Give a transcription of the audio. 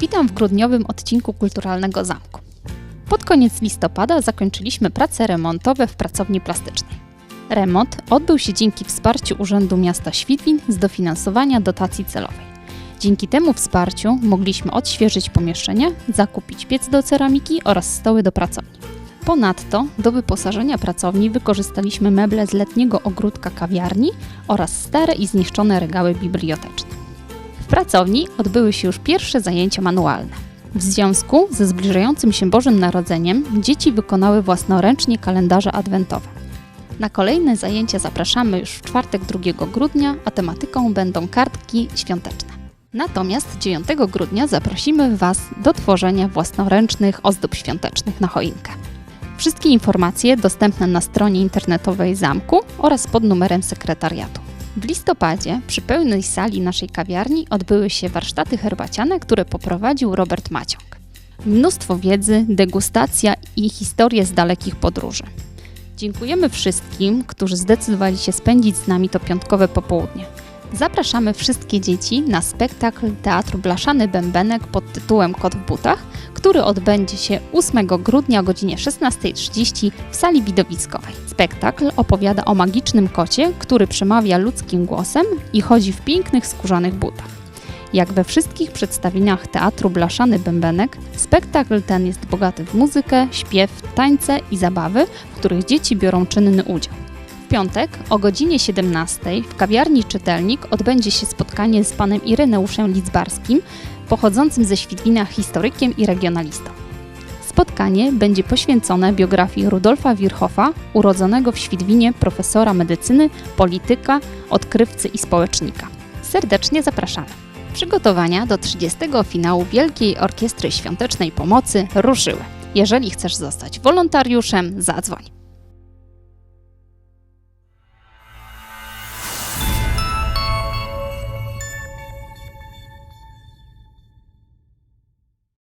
Witam w grudniowym odcinku Kulturalnego Zamku. Pod koniec listopada zakończyliśmy prace remontowe w pracowni plastycznej. Remont odbył się dzięki wsparciu Urzędu Miasta Świdwin z dofinansowania dotacji celowej. Dzięki temu wsparciu mogliśmy odświeżyć pomieszczenia, zakupić piec do ceramiki oraz stoły do pracowni. Ponadto do wyposażenia pracowni wykorzystaliśmy meble z letniego ogródka kawiarni oraz stare i zniszczone regały biblioteczne. W pracowni odbyły się już pierwsze zajęcia manualne. W związku ze zbliżającym się Bożym Narodzeniem dzieci wykonały własnoręcznie kalendarze adwentowe. Na kolejne zajęcia zapraszamy już w czwartek 2 grudnia, a tematyką będą kartki świąteczne. Natomiast 9 grudnia zaprosimy Was do tworzenia własnoręcznych ozdób świątecznych na choinkę. Wszystkie informacje dostępne na stronie internetowej zamku oraz pod numerem sekretariatu. W listopadzie przy pełnej sali naszej kawiarni odbyły się warsztaty herbaciane, które poprowadził Robert Maciąg. Mnóstwo wiedzy, degustacja i historie z dalekich podróży. Dziękujemy wszystkim, którzy zdecydowali się spędzić z nami to piątkowe popołudnie. Zapraszamy wszystkie dzieci na spektakl Teatru Blaszany Bębenek pod tytułem Kot w butach, który odbędzie się 8 grudnia o godzinie 16.30 w sali widowiskowej. Spektakl opowiada o magicznym kocie, który przemawia ludzkim głosem i chodzi w pięknych skórzanych butach. Jak we wszystkich przedstawieniach Teatru Blaszany Bębenek, spektakl ten jest bogaty w muzykę, śpiew, tańce i zabawy, w których dzieci biorą czynny udział. W piątek o godzinie 17 w kawiarni Czytelnik odbędzie się spotkanie z panem Ireneuszem Lidzbarskim, pochodzącym ze Świdwina historykiem i regionalistą. Spotkanie będzie poświęcone biografii Rudolfa Wirchofa, urodzonego w Świdwinie profesora medycyny, polityka, odkrywcy i społecznika. Serdecznie zapraszamy. Przygotowania do 30. finału Wielkiej Orkiestry Świątecznej Pomocy ruszyły. Jeżeli chcesz zostać wolontariuszem, zadzwoń